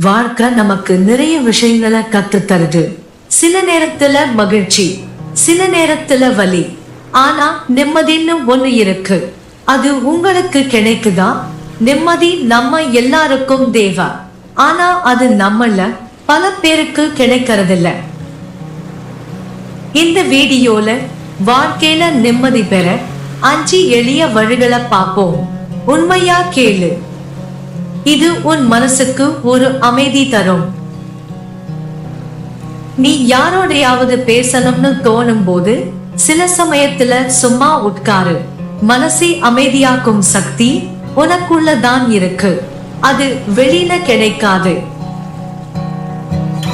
வாழ்க்கை நமக்கு நிறைய விஷயங்களை கத்து தருது சில நேரத்துல மகிழ்ச்சி சில நேரத்துல வலி. ஆனா நிம்மதின்னு ஒண்ணு இருக்கு. அது உங்களுக்கு கிடைக்குதா? நிம்மதி நம்ம எல்லாருக்கும் தேவா. ஆனா அது நம்மள பல பேருக்கு கிடைக்கிறதில்ல. இந்த வீடியோல வாழ்க்கையில நிம்மதி பெற அஞ்சு எளிய வழிகளை பார்ப்போம். உண்மையா கேளு. இது உன் மனசுக்கு ஒரு அமைதி தரும். நீ யாரோடையாவது பேசணும்னு தோணும் போது சில சமயத்துல சும்மா உட்காரு. மனசை அமைதியாக்கும் சக்தி உனக்குள்ளதான் இருக்கு. அது வெளியில கிடைக்காது.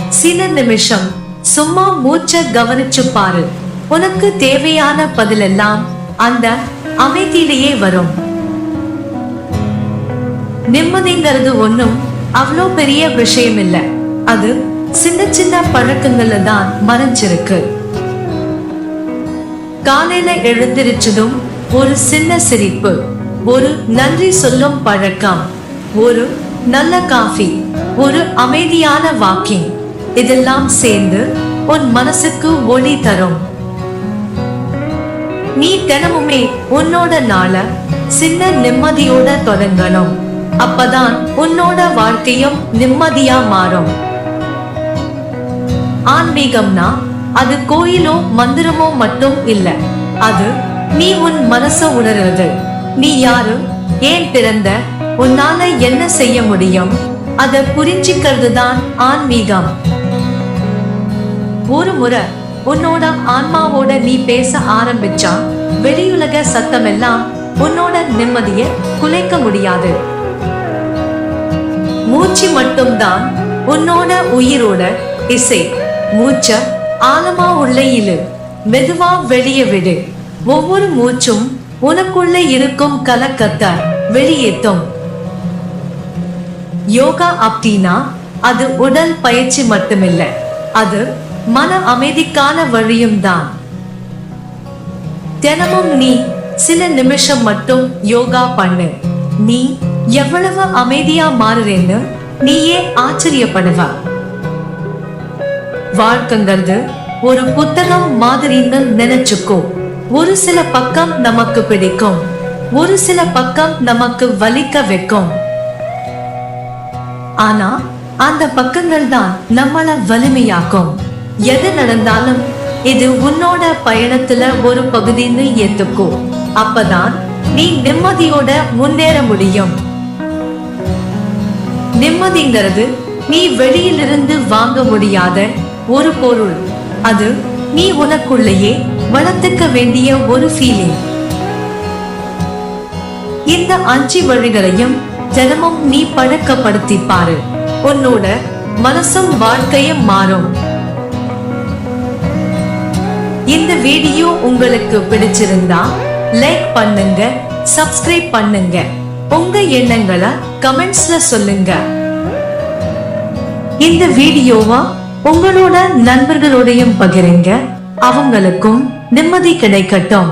சில நிமிஷம் சும்மா மூச்ச கவனிச்சு பாரு. உனக்கு தேவையான பதிலெல்லாம் அந்த அமைதியிலேயே வரும். நிம்மதிங்கிறது ஒன்றும் அவ்வளோ பெரிய விஷயம் இல்லை அது சின்ன சின்ன பழக்கங்கள்ல தான் மறைஞ்சிருக்கு. காலையில எழுந்திருச்சதும் ஒரு சின்ன சிரிப்பு ஒரு நன்றி சொல்லும் பழக்கம் ஒரு நல்ல காஃபி ஒரு அமைதியான வாக்கிங் இதெல்லாம் சேர்ந்து உன் மனசுக்கு ஒளி தரும். நீ தினமுமே உன்னோட நாள சின்ன நிம்மதியோட தொடங்கணும். அப்பதான் உன்னோட வாழ்க்கையும் நிம்மதியா மாறும். ஆன்மீகம்னா அது கோயிலோ மந்திரமோ மட்டும் இல்ல. அது நீ உன் மனச உணர்றது. நீ யாரு? ஏன் பிறந்த? உன்னால என்ன செய்ய முடியும்? அத புரிஞ்சிக்கிறது தான் ஆன்மீகம். ஒரு முறை உன்னோட ஆன்மாவோட நீ பேச ஆரம்பிச்சா வெளியுலக சத்தம் எல்லாம் உன்னோட நிம்மதியை குலைக்க முடியாது. மூச்சு மட்டும்தான் உன்னோட உயிரோட இசை. மூச்ச ஆழமா உள்ள இழு. மெதுவா வெளிய விடு. ஒவ்வொரு மூச்சும் உனக்குள்ள இருக்கும் கலக்கத்தை வெளியேற்றும். யோகா அப்படின்னா அது உடல் பயிற்சி மட்டுமில்ல அது மன அமைதிக்கான வழியும் தான். தினமும் நீ சில நிமிஷம் மட்டும் யோகா பண்ணு. நீ எவ்வளவு அமைதியா மாறுறேன்னு நீயே ஆச்சரியப்படுவ. வாழ்க்கைங்கிறது ஒரு புத்தகம் மாதிரின்னு நினைச்சுக்கோ. ஒரு சில பக்கம் நமக்கு பிடிக்கும். ஒரு சில பக்கம் நமக்கு வலிக்க வைக்கும். ஆனா அந்த பக்கங்கள் தான் நம்மள வலிமையாக்கும். எது நடந்தாலும் இது உன்னோட பயணத்துல ஒரு பகுதின்னு ஏத்துக்கோ. அப்பதான் நீ நிம்மதியோட முன்னேற முடியும். நிம்மதிங்கிறது நீ வெளியிலிருந்து வாங்க முடியாத ஒரு பொருள். அது நீ உனக்குள்ளேயே வளர்த்துக்க வேண்டிய ஒரு ஃபீலிங் இந்த அஞ்சு வழிகளையும் தினமும் நீ பழக்கப்படுத்தி பாரு உன்னோட மனசும் வாழ்க்கையும் மாறும். இந்த வீடியோ உங்களுக்கு பிடிச்சிருந்தா லைக் பண்ணுங்க சப்ஸ்கிரைப் பண்ணுங்க. உங்க எண்ணங்களை கமெண்ட்ஸ்ல சொல்லுங்க. இந்த வீடியோவா உங்களோட நண்பர்களோடையும் பகிருங்க. அவங்களுக்கும் நிம்மதி கிடைக்கட்டும்.